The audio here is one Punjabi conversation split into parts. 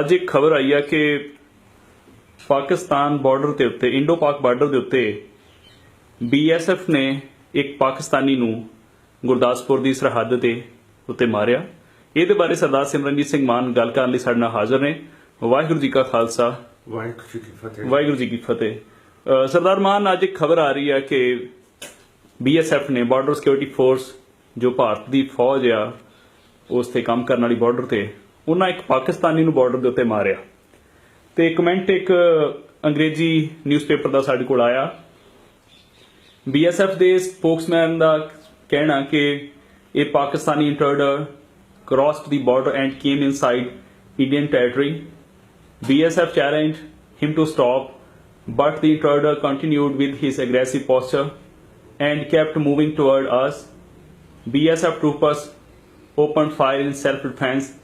ਅੱਜ ਇੱਕ ਖਬਰ ਆਈ ਹੈ ਕਿ ਪਾਕਿਸਤਾਨ ਬਾਰਡਰ ਦੇ ਉੱਤੇ ਇੰਡੋ ਪਾਕ ਬਾਰਡਰ ਦੇ ਉੱਤੇ ਬੀਐਸਐਫ ਨੇ ਇੱਕ ਪਾਕਿਸਤਾਨੀ ਨੂੰ ਗੁਰਦਾਸਪੁਰ ਦੀ ਸਰਹੱਦ ਤੇ ਉੱਤੇ ਮਾਰਿਆ। ਇਹਦੇ ਬਾਰੇ ਸਰਦਾਰ ਸਿਮਰਨਜੀਤ ਸਿੰਘ ਮਾਨ ਗੱਲ ਕਰਨ ਲਈ ਸਾਡੇ ਨਾਲ ਹਾਜ਼ਰ ਨੇ। ਵਾਹਿਗੁਰੂ ਜੀ ਕਾ ਖਾਲਸਾ। ਵਾਹਿਗੁਰੂ ਜੀ ਕੀ ਫਤਿਹ। ਵਾਹਿਗੁਰੂ ਜੀ ਕੀ ਫਤਿਹ। ਸਰਦਾਰ ਮਾਨ ਅੱਜ ਇੱਕ ਖਬਰ ਆ ਰਹੀ ਹੈ ਕਿ ਬੀਐਸਐਫ ਨੇ ਬਾਰਡਰ ਸਿਕਿਉਰਿਟੀ ਫੋਰਸ ਜੋ ਭਾਰਤ ਦੀ ਫੌਜ ਆ ਉਸ ਤੇ ਕੰਮ ਕਰਨ ਵਾਲੀ ਬਾਰਡਰ ਤੇ ਉਹਨਾਂ ਇੱਕ ਪਾਕਿਸਤਾਨੀ ਨੂੰ ਬਾਰਡਰ ਦੇ ਉੱਤੇ ਮਾਰਿਆ ਤੇ ਕਮੈਂਟ ਇੱਕ ਅੰਗਰੇਜ਼ੀ ਨਿਊਜ਼ਪੇਪਰ ਦਾ ਸਾਡੇ ਕੋਲ ਆਇਆ ਬੀਐਸਐਫ ਦੇ ਸਪੋਕਸਮੈਨ ਦਾ ਕਹਿਣਾ ਕਿ ਇਹ Pakistani intruder crossed the border and came inside Indian territory. BSF challenged him to stop, but the intruder continued with his aggressive posture and kept moving toward us. BSF troopers opened fire in self-defense and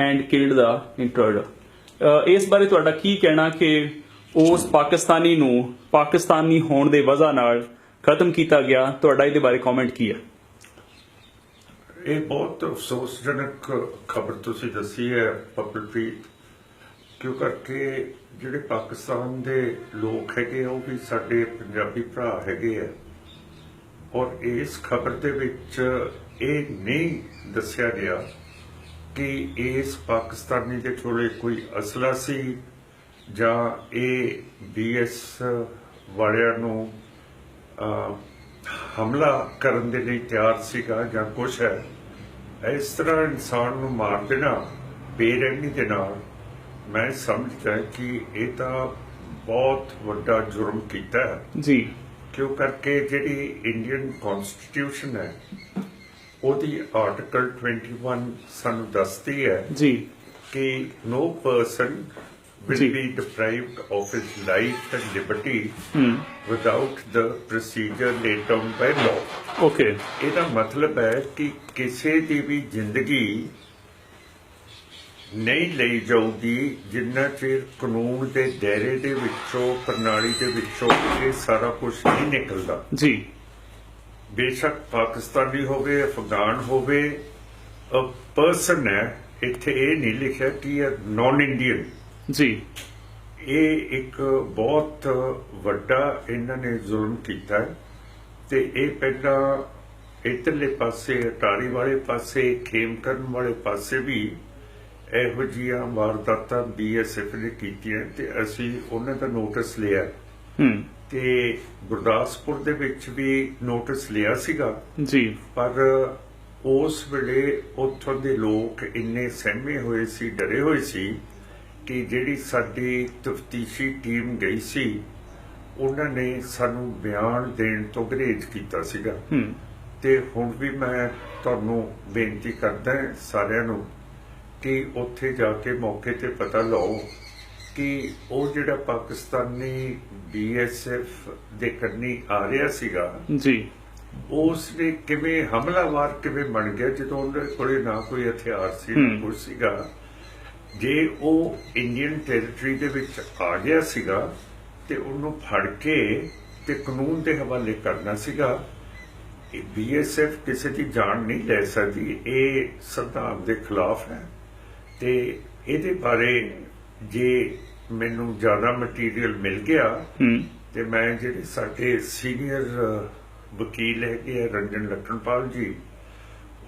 and the ਦਾ ਅਹ ਇਸ ਬਾਰੇ ਤੁਹਾਡਾ ਕੀ ਕਹਿਣਾ ਕਿ ਉਸ ਪਾਕਿਸਤਾਨੀ ਨੂੰ ਪਾਕਿਸਤਾਨੀ ਹੋਣ ਦੇ ਵਜ੍ਹਾ ਨਾਲ ਖਤਮ ਕੀਤਾ ਗਿਆ? ਤੁਹਾਡਾ ਇਹਦੇ ਬਾਰੇ ਕਮੈਂਟ ਕੀ ਹੈ? ਇਹ ਬਹੁਤ ਅਫਸੋਸਜਨਕ ਖਬਰ ਤੁਸੀਂ ਦੱਸੀ ਹੈ ਪਪਲਪ੍ਰੀਤ ਕਿਉਂ ਕਰਕੇ ਜਿਹੜੇ ਪਾਕਿਸਤਾਨ ਦੇ ਲੋਕ ਹੈਗੇ ਆ, ਉਹ ਵੀ ਸਾਡੇ ਪੰਜਾਬੀ ਭਰਾ ਹੈਗੇ ਆ। ਔਰ ਇਸ ਖਬਰ ਦੇ ਵਿੱਚ ਇਹ ਨਹੀਂ ਦੱਸਿਆ ਗਿਆ ਕਿ ਇਸ ਪਾਕਿਸਤਾਨੀ ਦੇ ਕੋਲੇ ਕੋਈ ਅਸਲਾ ਸੀ ਜਾਂ ਇਹ ਬੀਐਸ ਵਾਲਿਆਂ ਨੂੰ ਹਮਲਾ ਕਰਨ ਦੇ ਲਈ ਤਿਆਰ ਸੀਗਾ ਜਾਂ ਕੁਛ ਹੈ ਇਸ ਤਰ੍ਹਾਂ ਇਨਸਾਨ ਨੂੰ ਮਾਰ ਦੇਣਾ ਬੇਰਹਿਮੀ ਦੇ ਨਾਲ ਮੈਂ ਸਮਝਦਾ ਕਿ ਇਹ ਤਾਂ ਬਹੁਤ ਵੱਡਾ ਜੁਰਮ ਕੀਤਾ ਹੈ। ਜੀ। ਕਿਉਂ ਕਰਕੇ ਜਿਹੜੀ ਇੰਡੀਅਨ ਕਨਸਟੀਟਿਊਸ਼ਨ ਹੈ ਉਹਦੀ ਆਰਟੀਕਲ 21 ਸਾਨੂੰ ਦੱਸਦੀ ਹੈ ਜੀ। ਕਿ no person will be deprived of his life and liberty ਹੂੰ। without the procedure laid down by law. Okay ਇਹਦਾ ਮਤਲਬ ਹੈ ਕਿ ਕਿਸੇ ਦੀ ਵੀ ਜ਼ਿੰਦਗੀ ਨਹੀਂ ਲਈ ਜਾਊਗੀ ਜਿੰਨਾ ਚਿਰ ਕਾਨੂੰਨ ਦੇ ਦਾਇਰੇ ਦੇ ਵਿੱਚੋਂ ਪ੍ਰਣਾਲੀ ਦੇ ਵਿੱਚੋਂ ਇਹ ਸਾਰਾ ਕੁਝ ਨਹੀਂ ਨਿਕਲਦਾ। ਜੀ। ਬੇਸ਼ੱਕ ਪਾਕਿਸਤਾਨੀ ਹੋਵੇ ਅਫਗਾਨ ਹੋਵੇ ਅ ਪਰਸਨ ਹੈ ਇੱਥੇ ਇਹ ਨਹੀਂ ਲਿਖਿਆ ਕਿ ਇਹ ਨਾਨ ਇੰਡੀਅਨ ਜੀ। ਇਹ ਇੱਕ ਬਹੁਤ ਵੱਡਾ ਇਹਨਾਂ ਨੇ ਜ਼ੁਲਮ ਕੀਤਾ ਹੈ ਤੇ ਇਹ ਪਹਿਲਾਂ ਇਧਰਲੇ ਪਾਸੇ ਅਟਾਰੀ ਵਾਲੇ ਪਾਸੇ ਖੇਮਕਰਨ ਵਾਲੇ ਪਾਸੇ ਵੀ ਇਹੋ ਜਿਹੀਆਂ ਵਾਰਦਾਤਾਂ ਬੀਐਸਐਫ ਨੇ ਕੀਤੀਆਂ ਤੇ ਅਸੀਂ ਉਹਨਾਂ ਦਾ ਨੋਟਿਸ ਲਿਆ। ਹੂੰ। ਤੇ ਗੁਰਦਾਸਪੁਰ ਦੇ ਵਿੱਚ ਵੀ ਨੋਟਿਸ ਲਿਆ ਸੀਗਾ। ਜੀ। ਪਰ ਉਸ ਵੇਲੇ ਉੱਥੋਂ ਦੇ ਲੋਕ ਇੰਨੇ ਸਹਿਮੇ ਹੋਏ ਸੀ ਡਰੇ ਹੋਏ ਸੀ ਕਿ ਜਿਹੜੀ ਸਾਡੀ ਤਫਤੀਸ਼ੀ ਟੀਮ ਗਈ ਸੀ ਉਹਨਾਂ ਨੇ ਸਾਨੂੰ ਬਿਆਨ ਦੇਣ ਤੋਂ ਗਰੇਜ ਕੀਤਾ ਸੀਗਾ। ਤੇ ਹੁਣ ਵੀ ਮੈਂ ਤੁਹਾਨੂੰ ਬੇਨਤੀ ਕਰਦਾ ਸਾਰਿਆਂ ਨੂੰ ਕਿ ਉੱਥੇ ਜਾ ਕੇ ਮੌਕੇ ਤੇ ਪਤਾ ਲਓ ਕਿ ਉਹ ਜਿਹੜਾ ਪਾਕਿਸਤਾਨੀ ਬੀਐਸਐਫ ਦੇ ਕਰਨੀ ਆ ਰਿਹਾ ਸੀਗਾ ਜੀ। ਉਸ ਨੇ ਕਿਵੇਂ ਹਮਲਾਵਰ ਕਿਵੇਂ ਬਣ ਗਿਆ ਜਦੋਂ ਉਹਦੇ ਕੋਲੇ ਨਾ ਕੋਈ ਹਥਿਆਰ ਸੀ ਨਾ ਸੀਗਾ? ਜੇ ਉਹ ਇੰਡੀਅਨ ਟੈਰੀਟਰੀ ਦੇ ਵਿੱਚ ਆ ਗਿਆ ਸੀਗਾ ਤੇ ਉਹਨੂੰ ਫੜ ਕੇ ਤੇ ਕਾਨੂੰਨ ਦੇ ਹਵਾਲੇ ਕਰਨਾ ਸੀਗਾ ਇਹ ਬੀਐਸਐਫ ਕਿਸੇ ਦੀ ਜਾਨ ਨਹੀਂ ਲੈ ਸਕਦੀ ਇਹ ਸੰਵਿਧਾਨ ਦੇ ਖਿਲਾਫ ਹੈ। ਤੇ ਇਹਦੇ ਬਾਰੇ ਜੇ ਮੈਨੂੰ ਜ਼ਿਆਦਾ ਮਟੀਰੀਅਲ ਮਿਲ ਗਿਆ ਤੇ ਮੈਂ ਜਿਹੜੇ ਸਾਡੇ ਸੀਨੀਅਰ ਵਕੀਲ ਹੈਗੇ ਰੰਜਨ ਲਖਨਪਾਲ ਜੀ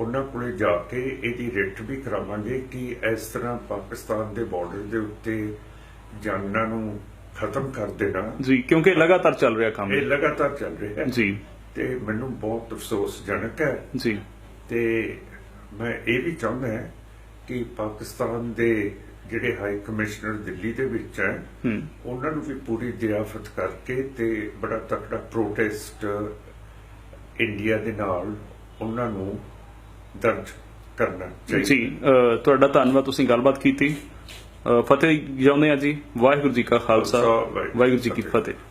ਉਹਨਾਂ ਕੋਲੇ ਜਾ ਕੇ ਇਹਦੀ ਰਿਟ ਵੀ ਕਰਾਵਾਂਗੇ ਕਿ ਇਸ ਤਰ੍ਹਾਂ ਪਾਕਿਸਤਾਨ ਦੇ ਬਾਰਡਰ ਦੇ ਉੱਤੇ ਜਾਨਾਂ ਨੂੰ ਖਤਮ ਕਰ ਦੇਣਾ। ਜੀ ਕਿਉਂਕਿ ਲਗਾਤਾਰ ਚੱਲ ਰਿਹਾ ਕੰਮ। ਇਹ ਲਗਾਤਾਰ ਚੱਲ ਰਿਹਾ ਹੈ। ਜੀ। ਤੇ ਮੈਨੂੰ ਬਹੁਤ ਅਫਸੋਸਜਨਕ ਹੈ। ਜੀ। ਤੇ ਮੈਂ ਇਹ ਵੀ ਚਾਹੁੰਦਾ ਹਾਂ ਕਿ ਪਾਕਿਸਤਾਨ ਦੇ ਜਿਹੜੇ ਹਾਈ ਕਮਿਸ਼ਨਰ ਦਿੱਲੀ ਦੇ ਵਿੱਚ ਹੈ ਉਹਨਾਂ ਨੂੰ ਵੀ ਪੂਰੀ ਦਿਆਫਤ ਕਰਕੇ ਤੇ ਬੜਾ ਤਕੜਾ ਪ੍ਰੋਟੈਸਟ ਇੰਡੀਆ ਦੇ ਨਾਲ ਉਹਨਾਂ ਨੂੰ ਦਰਜ ਕਰਨਾ ਚਾਹੀਦਾ। ਜੀ ਤੁਹਾਡਾ ਧੰਨਵਾਦ ਤੁਸੀਂ ਗੱਲਬਾਤ ਕੀਤੀ। ਫਤਿਹ ਚਾਹੁੰਦੇ ਆ ਜੀ। ਵਾਹਿਗੁਰੂ ਜੀ ਕਾ ਖਾਲਸਾ। ਵਾਹਿਗੁਰੂ ਜੀ ਕੀ ਫਤਿਹ।